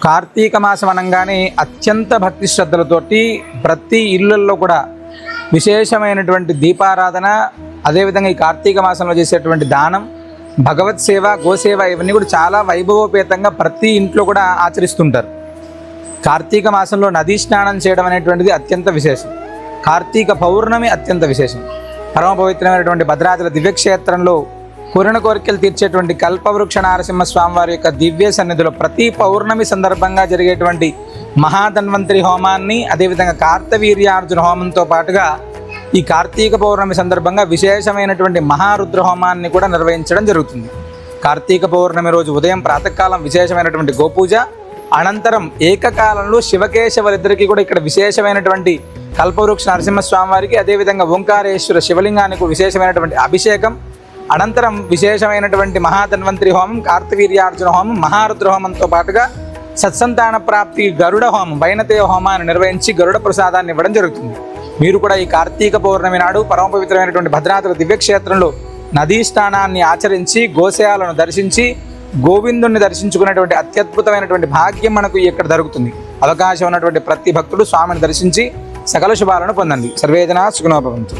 కార్తీక మాసం అనగానే అత్యంత భక్తి శ్రద్ధలతోటి ప్రతి ఇళ్ళల్లో కూడా విశేషమైనటువంటి దీపారాధన అదేవిధంగా ఈ కార్తీక మాసంలో చేసేటువంటి దానం భగవత్ సేవ గోసేవ ఇవన్నీ కూడా చాలా వైభవోపేతంగా ప్రతి ఇంట్లో కూడా ఆచరిస్తుంటారు. కార్తీక మాసంలో నదీ స్నానం చేయడం అనేటువంటిది అత్యంత విశేషం. కార్తీక పౌర్ణమి అత్యంత విశేషం. పరమ పవిత్రమైనటువంటి భద్రాచల దివ్యక్షేత్రంలో కోరిన కోరికలు తీర్చేటువంటి కల్పవృక్ష నారసింహ స్వామివారి యొక్క దివ్య సన్నిధిలో ప్రతి పౌర్ణమి సందర్భంగా జరిగేటువంటి మహాధన్వంతరి హోమాన్ని అదేవిధంగా కార్తవీర్యార్జున హోమంతో పాటుగా ఈ కార్తీక పౌర్ణమి సందర్భంగా విశేషమైనటువంటి మహారుద్ర హోమాన్ని కూడా నిర్వహించడం జరుగుతుంది. కార్తీక పౌర్ణమి రోజు ఉదయం ప్రాతకాలం విశేషమైనటువంటి గోపూజ అనంతరం ఏకకాలంలో శివకేశవులిద్దరికీ కూడా ఇక్కడ విశేషమైనటువంటి కల్పవృక్ష నరసింహస్వామి వారికి అదేవిధంగా ఓంకారేశ్వర శివలింగానికి విశేషమైనటువంటి అభిషేకం అనంతరం విశేషమైనటువంటి మహాధన్వంతరి హోమం కార్తవీర్యార్జున హోమం మహారుద్ర హోమంతో పాటుగా సత్సంతాన ప్రాప్తి గరుడ హోమం వైనతేయ హోమాన్ని నిర్వహించి గరుడ ప్రసాదాన్ని ఇవ్వడం జరుగుతుంది. మీరు కూడా ఈ కార్తీక పౌర్ణమి నాడు పరమ పవిత్రమైనటువంటి దివ్యక్షేత్రంలో నదీ స్నానాన్ని ఆచరించి గోశయాలను దర్శించి గోవిందుణ్ణి దర్శించుకునేటువంటి అత్యద్భుతమైనటువంటి భాగ్యం మనకు ఇక్కడ దొరుకుతుంది. అవకాశం ఉన్నటువంటి ప్రతి భక్తుడు స్వామిని దర్శించి సకల శుభాలను పొందండి. సర్వేజన సుఖనోపవంతు